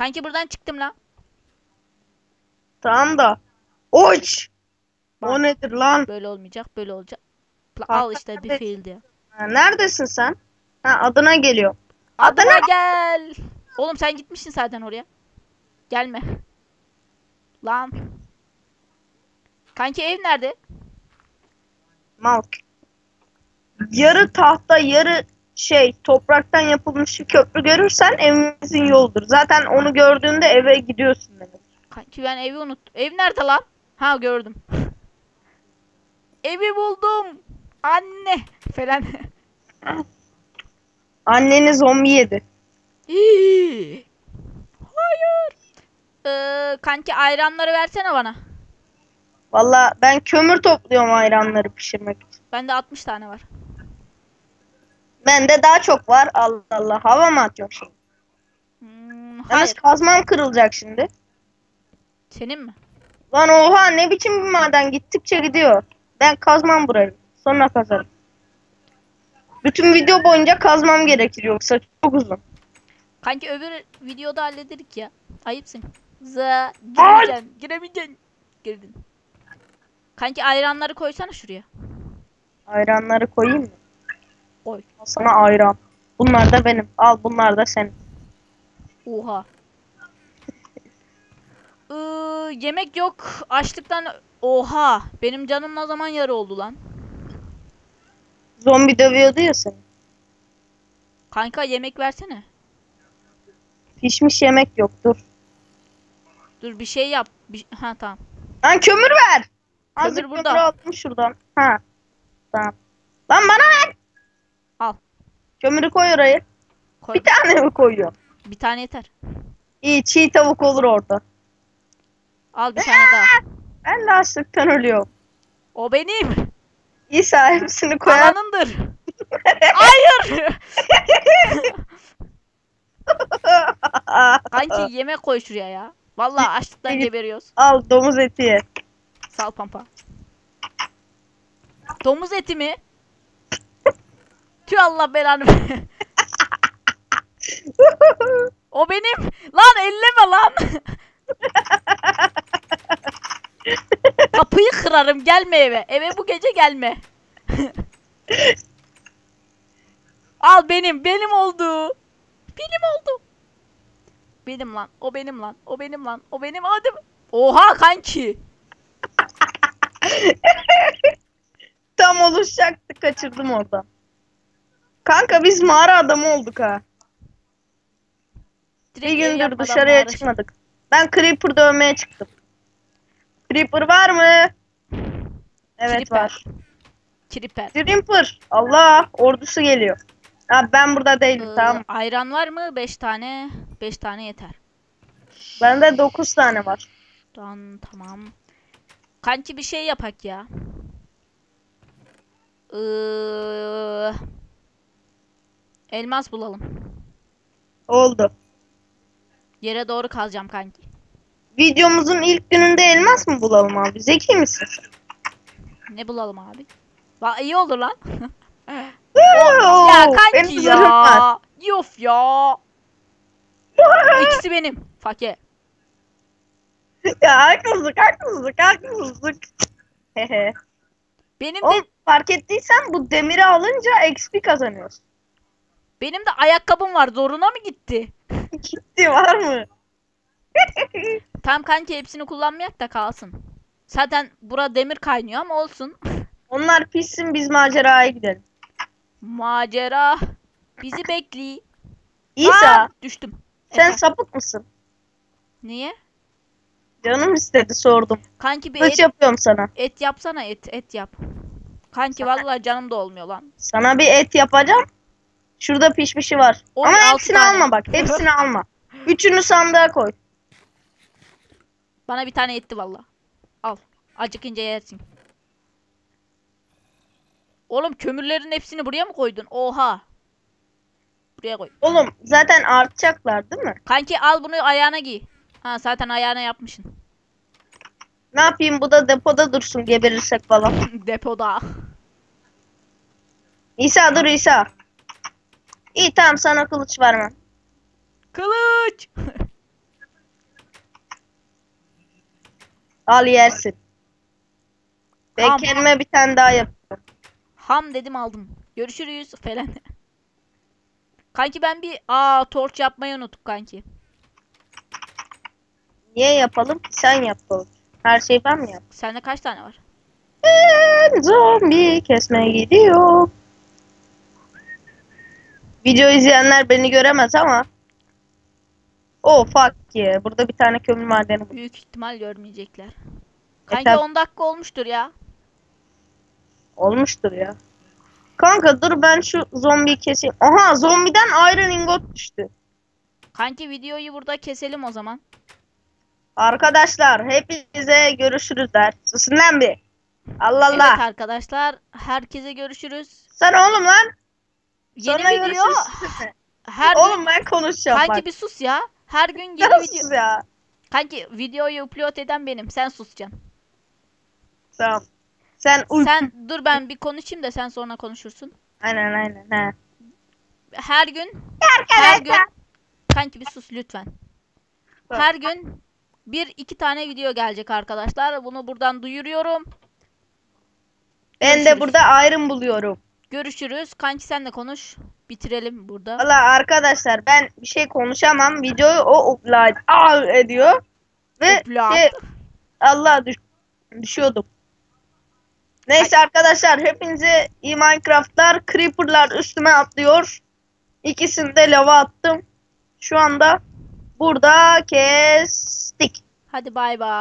Kanki buradan çıktım lan. Tamam da. Uç. Bak. O nedir lan? Böyle olmayacak, böyle olacak. Al işte bir. Ha, neredesin sen? Ha, adına geliyor. Adına Adına gel. Oğlum sen gitmişsin zaten oraya. Gelme. Lan. Kanki ev nerede? Mal. Yarı tahta yarı şey topraktan yapılmış bir köprü görürsen evimizin yoludur. Zaten onu gördüğünde eve gidiyorsun demek. Kanki ben evi unuttum. Ev nerede lan? Ha gördüm. Evi buldum. Anne falan. Anneni zombi yedi. Hii. Hayır. Ee, kanki ayranları versene bana. Valla ben kömür topluyorum ayranları pişirmek için. Bende 60 tane var. Bende daha çok var. Allah Allah. Hava mı atıyorum şimdi? Hmm, Yalnız hayır. kazmam kırılacak şimdi. Senin mi? Lan oha ne biçim bir maden gittikçe gidiyor. Ben kazmam burayı. Sonra kazarım. Bütün video boyunca kazmam gerekir yoksa çok uzun. Kanki öbür videoda hallederik ya. Ayıpsın. Za giremeyeceksin. Giremeyeceksin. Girdin. Kanki ayranları koysana şuraya. Ayranları koyayım mı? Al sana ayran. Bunlar da benim. Al bunlar da senin. Oha. Ee, yemek yok. Açlıktan oha. Benim canım ne zaman yarı oldu lan? Zombi dövüyordu ya seni. Kanka yemek versene. Pişmiş yemek yok dur. Dur bir şey yap. Bir... Ha tamam. Lan kömür ver. Azıcık Kömür kömür burada. aldım şuradan. Ha. Tamam. Lan bana ver. Al. Kömürü koy oraya. Koy. Bir tane mi koyuyor? Bir tane yeter. İyi çiğ tavuk olur orada. Al bir tane daha. Ben de açlıktan ölüyorum. O benim. İsa hepsini koyar. Alanındır. Hayır. Kanki yemek koy şuraya ya. Vallahi açlıktan geberiyoruz. Al domuz eti ye. Sal pampa. Domuz eti mi? Tüh Allah belanı. o benim. Lan elleme lan. Kapıyı kırarım gelme eve. Eve bu gece gelme. Al benim. Benim oldu. Benim oldu. Benim lan. O benim lan. O benim lan. O benim. Hadi. Oha kanki. Tam oluşacaktı kaçırdım orada. Kanka biz mağara adamı olduk ha. Bir Direkt ev gündür dışarıya çıkmadık. Ben Creeper dövmeye çıktım. Creeper var mı? Evet Creeper. var. Creeper. Creeper. Allah ordusu geliyor. Ha, ben burada değilim Ee, tamam. Ayran var mı? 5 tane. 5 tane yeter. Bende 9 tane var. Tamam tamam. Kanki bir şey yapak ya. Ee, elmas bulalım. Oldu. Yere doğru kazacağım kanki. Videomuzun ilk gününde elmas mı bulalım abi? Zeki misin? Ne bulalım abi? Va iyi olur lan. Ya kanki ya. Yof ya. İkisi benim. Fake. ya haksızlık haksızlık. Hehe. Benim de Oğlum fark ettiysen bu demiri alınca XP kazanıyorsun. Benim de ayakkabım var. Zoruna mı gitti? Gitti var mı? Tam kanki hepsini kullanmayak da kalsın. Zaten bura demir kaynıyor ama olsun. Onlar pişsin biz maceraya gidelim. Macera bizi bekli. İsa Aa, düştüm. sen Efendim? sapık mısın? Niye? Canım istedi sordum. Kanki bir Kılıç et, yapıyorum sana. et yapsana et et yap. Kanki vallahi canım da olmuyor lan. Sana bir et yapacağım. Şurada pişmişi var. Oy, Ama hepsini tane. alma bak. Hepsini alma. Üçünü sandığa koy. Bana bir tane etti vallahi. Al. Acıkınca yersin. Oğlum kömürlerin hepsini buraya mı koydun? Oha. Buraya koy. Oğlum zaten artacaklar değil mi? Kanki al bunu ayağına giy. Ha zaten ayağına yapmışsın. Ne yapayım bu da depoda dursun geberirsek falan. Depoda. İsa dur İsa. İyi tamam sana kılıç vermem. Kılıç. Al yersin. Ben bir tane daha yap. Ham dedim aldım. Görüşürüz falan. Kanki ben bir aa torç yapmayı unuttuk kanki. Niye yapalım sen yap oğlum. Her şeyi ben mi yap? Sende kaç tane var? Ben zombi kesmeye gidiyorum. Video izleyenler beni göremez ama. Oh fuck yeah. Burada bir tane kömür madeni buldum. Büyük ihtimal görmeyecekler. Kanki tabi. 10 dakika olmuştur ya. Olmuştur ya. Kanka dur ben şu zombiyi keseyim. Aha zombiden iron ingot düştü. Kanki videoyu burada keselim o zaman. Arkadaşlar hepinize görüşürüz der. Susun lan bir. Allah Allah. Evet arkadaşlar herkese görüşürüz. Sen oğlum lan. Yeni Sonra video görüşürüz. her gün oğlum ben konuşacağım kanki bak. bir sus ya. Her gün yeni Sen video. sus ya. Kanki videoyu upload eden benim. Sen susacaksın. Tamam. Sen uy. Sen dur ben bir konuşayım da sen sonra konuşursun. Aynen aynen. He. Her gün her gün Arkadaşlar. kanki bir sus lütfen. Tamam. Her gün bir iki tane video gelecek arkadaşlar. Bunu buradan duyuruyorum. Ben de Görüşürüz. burada iron buluyorum. Görüşürüz. Kanki sen de konuş. Bitirelim burada. Valla arkadaşlar ben bir şey konuşamam. Videoyu o upload al ediyor. Ve Upload. şey, Allah düş düşüyordum. Neyse arkadaşlar hepinize iyi Minecraft'lar. Creeper'lar üstüme atlıyor. İkisini de lava attım. Şu anda burada kestik. Hadi bay bay.